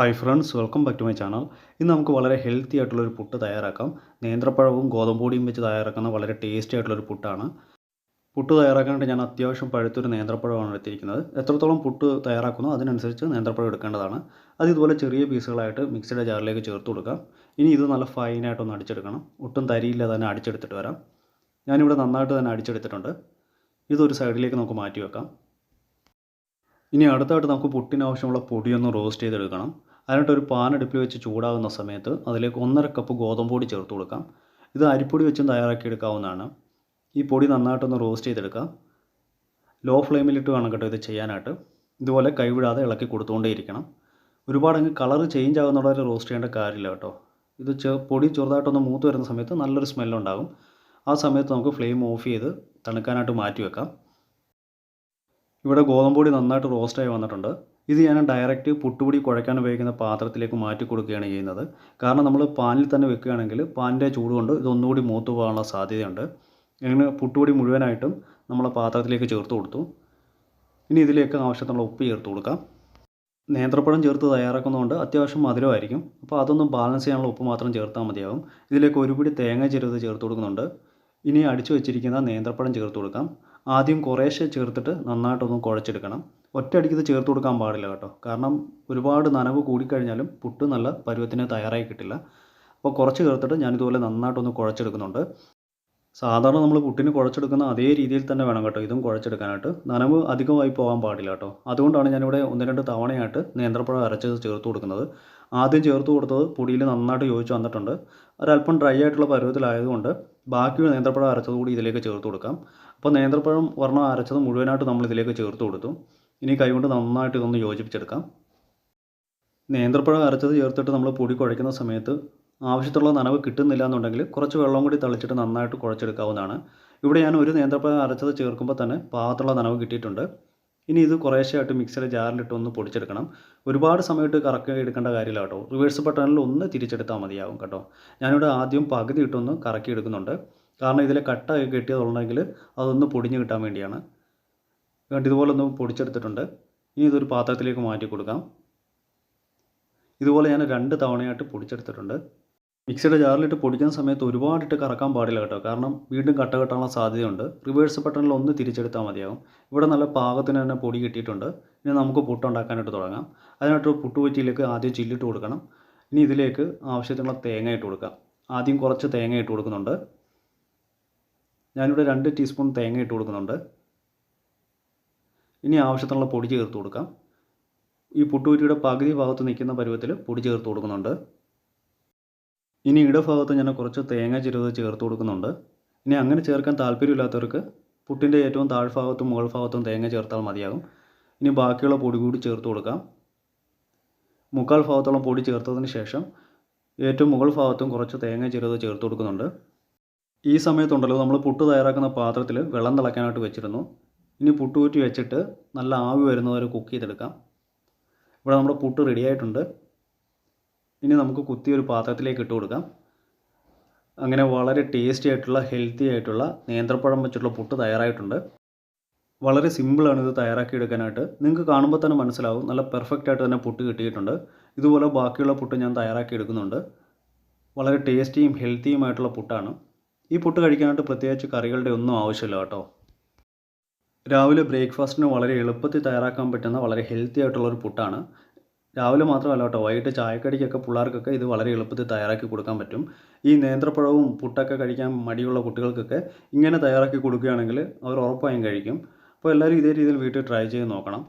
Hi friends welcome back to my channel ഇന്ന് നമുക്ക് വളരെ ഹെൽത്തി ആയിട്ടുള്ളൊരു പുട്ട് തയ്യാറാക്കാം. നേന്ത്രപ്പഴവും ഗോതമ്പൊടിയും വെച്ച് തയ്യാറാക്കുന്ന വളരെ ടേസ്റ്റി ആയിട്ടുള്ളൊരു പുട്ടാണ്. പുട്ട് തയ്യാറാക്കാനായിട്ട് ഞാൻ അത്യാവശ്യം പഴുത്തൊരു നേന്ത്രപ്പഴമാണ് എടുത്തിരിക്കുന്നത്. എത്രത്തോളം പുട്ട് തയ്യാറാക്കുന്നോ അതിനനുസരിച്ച് നേന്ത്രപ്പഴം എടുക്കേണ്ടതാണ്. അത് ഇതുപോലെ ചെറിയ പീസുകളായിട്ട് മിക്സിയുടെ ജാറിലേക്ക് ചേർത്ത് കൊടുക്കാം. ഇനി ഇത് നല്ല ഫൈനായിട്ടൊന്ന് അടിച്ചെടുക്കണം. ഒട്ടും തരിയില്ല തന്നെ അടിച്ചെടുത്തിട്ട് വരാം. ഞാനിവിടെ നന്നായിട്ട് തന്നെ അടിച്ചെടുത്തിട്ടുണ്ട്. ഇതൊരു സൈഡിലേക്ക് നമുക്ക് മാറ്റി വെക്കാം. ഇനി അടുത്തായിട്ട് നമുക്ക് പുട്ടിനാവശ്യമുള്ള പൊടിയൊന്ന് റോസ്റ്റ് ചെയ്തെടുക്കണം. അതിനായിട്ട് ഒരു പാൻ അടുപ്പിൽ വെച്ച് ചൂടാകുന്ന സമയത്ത് അതിലേക്ക് ഒന്നര കപ്പ് ഗോതമ്പ് പൊടി ചേർത്ത് കൊടുക്കാം. ഇത് അരിപ്പൊടി വെച്ചും തയ്യാറാക്കി എടുക്കാവുന്നതാണ് ഈ പൊടി നന്നായിട്ടൊന്ന് റോസ്റ്റ് ചെയ്തെടുക്കാം. ലോ ഫ്ലെയിമിലിട്ട് വേണം കേട്ടോ ഇത് ചെയ്യാനായിട്ട്. ഇതുപോലെ കൈവിടാതെ ഇളക്കി കൊടുത്തുകൊണ്ടേയിരിക്കണം. ഒരുപാട് അങ്ങ് കളർ ചേഞ്ച് ആകുന്നവരെ റോസ്റ്റ് ചെയ്യേണ്ട കാര്യമില്ല കേട്ടോ. ഇത് ചെ പൊടി ചെറുതായിട്ടൊന്ന് മൂത്ത് വരുന്ന സമയത്ത് നല്ലൊരു സ്മെല്ലുണ്ടാകും ആ സമയത്ത് നമുക്ക് ഫ്ലെയിം ഓഫ് ചെയ്ത് തണുക്കാനായിട്ട് മാറ്റി വെക്കാം. ഇവിടെ ഗോതമ്പൊടി നന്നായിട്ട് റോസ്റ്റായി വന്നിട്ടുണ്ട്. ഇത് ഞാൻ ഡയറക്റ്റ് പുട്ടുപൊടി കുഴയ്ക്കാൻ ഉപയോഗിക്കുന്ന പാത്രത്തിലേക്ക് മാറ്റി കൊടുക്കുകയാണ് ചെയ്യുന്നത്. കാരണം നമ്മൾ പാനിൽ തന്നെ വെക്കുകയാണെങ്കിൽ പാനിന്റെ ചൂട് കൊണ്ട് ഇതൊന്നുകൂടി മൂത്ത് പോകാനുള്ള സാധ്യതയുണ്ട്. അങ്ങനെ പുട്ടുപൊടി മുഴുവനായിട്ടും നമ്മൾ പാത്രത്തിലേക്ക് ചേർത്ത് കൊടുത്തു. ഇനി ഇതിലേക്ക് ആവശ്യത്തിനുള്ള ഉപ്പ് ചേർത്ത് കൊടുക്കാം. നേന്ത്രപ്പഴം ചേർത്ത് തയ്യാറാക്കുന്നതുകൊണ്ട് അത്യാവശ്യം മധുരമായിരിക്കും. അപ്പോൾ അതൊന്നും ബാലൻസ് ചെയ്യാനുള്ള ഉപ്പ് മാത്രം ചേർത്താൽ മതിയാകും ഇതിലേക്ക് ഒരു പിടി തേങ്ങ ചെരുത് ചേർത്ത് കൊടുക്കുന്നുണ്ട്. ഇനി അടിച്ചു വെച്ചിരിക്കുന്ന നേന്ത്രപ്പഴം ചേർത്ത് കൊടുക്കാം. ആദ്യം കുറേശ്ശെ ചേർത്തിട്ട് നന്നായിട്ടൊന്ന് കുഴച്ചെടുക്കണം. ഒറ്റയടിക്ക് ഇത് ചേർത്ത് കൊടുക്കാൻ പാടില്ല കേട്ടോ. കാരണം ഒരുപാട് നനവ് കൂടിക്കഴിഞ്ഞാലും പുട്ട് നല്ല പരുവത്തിന് തയ്യാറായി കിട്ടില്ല. അപ്പോൾ കുറച്ച് ചേർത്തിട്ട് ഞാനിതുപോലെ നന്നായിട്ടൊന്ന് കുഴച്ചെടുക്കുന്നുണ്ട്. സാധാരണ നമ്മൾ പുട്ടിന് കുഴച്ചെടുക്കുന്ന അതേ രീതിയിൽ തന്നെ വേണം കേട്ടോ ഇതും കുഴച്ചെടുക്കാനായിട്ട്. നനവ് അധികമായി പോകാൻ പാടില്ല കേട്ടോ. അതുകൊണ്ടാണ് ഞാനിവിടെ ഒന്ന് രണ്ട് തവണയായിട്ട് നേന്ത്രപ്പഴം അരച്ചത് ചേർത്ത് കൊടുക്കുന്നത്. ആദ്യം ചേർത്ത് കൊടുത്തത് പൊടിയിൽ നന്നായിട്ട് യോജിച്ച് വന്നിട്ടുണ്ട്. ഒരല്പം ഡ്രൈ ആയിട്ടുള്ള പരുവത്തിലായതുകൊണ്ട് ബാക്കി നേന്ത്രപ്പഴം അരച്ചത് കൂടി ഇതിലേക്ക് ചേർത്ത് കൊടുക്കാം. അപ്പോൾ നേന്ത്രപ്പഴം വർണം അരച്ചത് മുഴുവനായിട്ട് നമ്മൾ ഇതിലേക്ക് ചേർത്ത് കൊടുത്തു. ഇനി കൈകൊണ്ട് നന്നായിട്ട് ഇതൊന്ന് യോജിപ്പിച്ചെടുക്കാം. നേന്ത്രപ്പഴം അരച്ചത് ചേർത്തിട്ട് നമ്മൾ പൊടി കുഴയ്ക്കുന്ന സമയത്ത് ആവശ്യത്തുള്ള നനവ് കിട്ടുന്നില്ല എന്നുണ്ടെങ്കിൽ കുറച്ച് വെള്ളം കൂടി തളിച്ചിട്ട് നന്നായിട്ട് കുഴച്ചെടുക്കാവുന്നതാണ്. ഇവിടെ ഞാൻ ഒരു നേന്ത്രപ്പഴം അരച്ചത് ചേർക്കുമ്പോൾ തന്നെ പാകത്തുള്ള നനവ് കിട്ടിയിട്ടുണ്ട്. ഇനി ഇത് കുറേശ്ശെയായിട്ട് മിക്സിയുടെ ജാറിലിട്ട് ഒന്ന് പൊടിച്ചെടുക്കണം. ഒരുപാട് സമയത്ത് കറക്കി എടുക്കേണ്ട കാര്യമില്ല കേട്ടോ. റിവേഴ്സ് ബട്ടണിൽ ഒന്ന് തിരിച്ചെടുത്താൽ മതിയാവും കേട്ടോ. ഞാനിവിടെ ആദ്യം പകുതി ഇട്ടൊന്ന് കറക്കി എടുക്കുന്നുണ്ട് കാരണം ഇതിൽ കട്ട കെട്ടിയതുണ്ടെങ്കിൽ അതൊന്ന് പൊടിഞ്ഞ് കിട്ടാൻ വേണ്ടിയാണ്. വേണ്ട ഇതുപോലെ ഒന്ന് പൊടിച്ചെടുത്തിട്ടുണ്ട്. ഇനി ഇതൊരു പാത്രത്തിലേക്ക് മാറ്റി കൊടുക്കാം. ഇതുപോലെ ഞാൻ രണ്ട് തവണയായിട്ട് പൊടിച്ചെടുത്തിട്ടുണ്ട്. മിക്സിയുടെ ജാറിലിട്ട് പൊടിക്കുന്ന സമയത്ത് ഒരുപാടിട്ട് കറക്കാൻ പാടില്ല കേട്ടോ. കാരണം വീണ്ടും കട്ട കെട്ടാനുള്ള സാധ്യതയുണ്ട്. റിവേഴ്സ് ബട്ടണിൽ ഒന്ന് തിരിച്ചെടുത്താൽ മതിയാകും ഇവിടെ നല്ല പാകത്തിന് തന്നെ പൊടി കിട്ടിയിട്ടുണ്ട്. ഇനി നമുക്ക് പുട്ടുണ്ടാക്കാനായിട്ട് തുടങ്ങാം. അതിനായിട്ട് പുട്ടുപറ്റിയിലേക്ക് ആദ്യം ചില്ലിട്ട് കൊടുക്കണം. ഇനി ഇതിലേക്ക് ആവശ്യത്തിനുള്ള തേങ്ങ ഇട്ട് കൊടുക്കാം. ആദ്യം കുറച്ച് തേങ്ങ ഇട്ട് കൊടുക്കുന്നുണ്ട്. ഞാനിവിടെ രണ്ട് ടീസ്പൂൺ തേങ്ങ ഇട്ട് കൊടുക്കുന്നുണ്ട്. ഇനി ആവശ്യത്തിനുള്ള പൊടി ചേർത്ത് കൊടുക്കാം. ഈ പുട്ടുകുറ്റിയുടെ പകുതി ഭാഗത്ത് നിൽക്കുന്ന പരുവത്തിൽ പൊടി ചേർത്ത് കൊടുക്കുന്നുണ്ട്. ഇനി ഇടഭാഗത്ത് ഞാൻ കുറച്ച് തേങ്ങ ചിരുത് ചേർത്ത് കൊടുക്കുന്നുണ്ട്. ഇനി അങ്ങനെ ചേർക്കാൻ താല്പര്യമില്ലാത്തവർക്ക് പുട്ടിന്റെ ഏറ്റവും താഴ്ഭാഗത്തും മുകൾ ഭാഗത്തും തേങ്ങ ചേർത്താൽ മതിയാകും. ഇനി ബാക്കിയുള്ള പൊടി കൂടി ചേർത്ത് കൊടുക്കാം. മുക്കാൽ ഭാഗത്തോളം പൊടി ചേർത്തതിന് ശേഷം ഏറ്റവും മുകൾ ഭാഗത്തും കുറച്ച് തേങ്ങ ചിരുത് ചേർത്ത് കൊടുക്കുന്നുണ്ട്. ഈ സമയത്തുണ്ടല്ലോ നമ്മൾ പുട്ട് തയ്യാറാക്കുന്ന പാത്രത്തിൽ വെള്ളം തിളയ്ക്കാനായിട്ട് വെച്ചിരുന്നു. ഇനി പുട്ടുകൂറ്റി വെച്ചിട്ട് നല്ല ആവി വരുന്നവരെ കുക്ക് ചെയ്തെടുക്കാം. ഇവിടെ നമ്മുടെ പുട്ട് റെഡി ആയിട്ടുണ്ട്. ഇനി നമുക്ക് കുത്തി ഒരു പാത്രത്തിലേക്ക് ഇട്ട് കൊടുക്കാം. അങ്ങനെ വളരെ ടേസ്റ്റി ആയിട്ടുള്ള ഹെൽത്തി ആയിട്ടുള്ള നേന്ത്രപ്പഴം വെച്ചിട്ടുള്ള പുട്ട് തയ്യാറായിട്ടുണ്ട്. വളരെ സിമ്പിളാണ് ഇത് തയ്യാറാക്കി എടുക്കാനായിട്ട് നിങ്ങൾക്ക് കാണുമ്പോൾ തന്നെ മനസ്സിലാവും. നല്ല പെർഫെക്റ്റ് ആയിട്ട് തന്നെ പുട്ട് കിട്ടിയിട്ടുണ്ട്. ഇതുപോലെ ബാക്കിയുള്ള പുട്ട് ഞാൻ തയ്യാറാക്കി എടുക്കുന്നുണ്ട് വളരെ ടേസ്റ്റിയും ഹെൽത്തിയുമായിട്ടുള്ള പുട്ടാണ്. ഈ പുട്ട് കഴിക്കാനായിട്ട് പ്രത്യേകിച്ച് കറികളുടെ ഒന്നും ആവശ്യമില്ല കേട്ടോ. രാവിലെ ബ്രേക്ക്ഫാസ്റ്റിന് വളരെ എളുപ്പത്തിൽ തയ്യാറാക്കാൻ പറ്റുന്ന വളരെ ഹെൽത്തി ആയിട്ടുള്ള ഒരു പുട്ടാണ്. രാവിലെ മാത്രമല്ല കേട്ടോ വൈകിട്ട് ചായക്കടിക്കൊക്കെ പിള്ളേർക്കൊക്കെ ഇത് വളരെ എളുപ്പത്തിൽ തയ്യാറാക്കി കൊടുക്കാൻ പറ്റും. ഈ നേന്ത്രപ്പഴവും പുട്ടൊക്കെ കഴിക്കാൻ മടിയുള്ള കുട്ടികൾക്കൊക്കെ ഇങ്ങനെ തയ്യാറാക്കി കൊടുക്കുകയാണെങ്കിൽ അവർ ഉറപ്പായും കഴിക്കും. അപ്പോൾ എല്ലാവരും ഇതേ രീതിയിൽ വീട്ടിൽ ട്രൈ ചെയ്ത് നോക്കണം.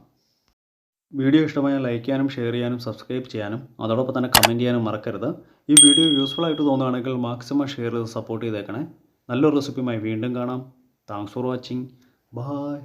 വീഡിയോ ഇഷ്ടമായാൽ ലൈക്ക് ചെയ്യാനും ഷെയർ ചെയ്യാനും സബ്സ്ക്രൈബ് ചെയ്യാനും അതോടൊപ്പം തന്നെ കമന്റ് ചെയ്യാനും മറക്കരുത്. ഈ വീഡിയോ യൂസ്ഫുൾ ആയിട്ട് തോന്നുകയാണെങ്കിൽ മാക്സിമം ഷെയർ ചെയ്ത് സപ്പോർട്ട് ചെയ്തേക്കണേ. നല്ലൊരു റെസിപ്പിയുമായി വീണ്ടും കാണാം. Thanks for watching Bye.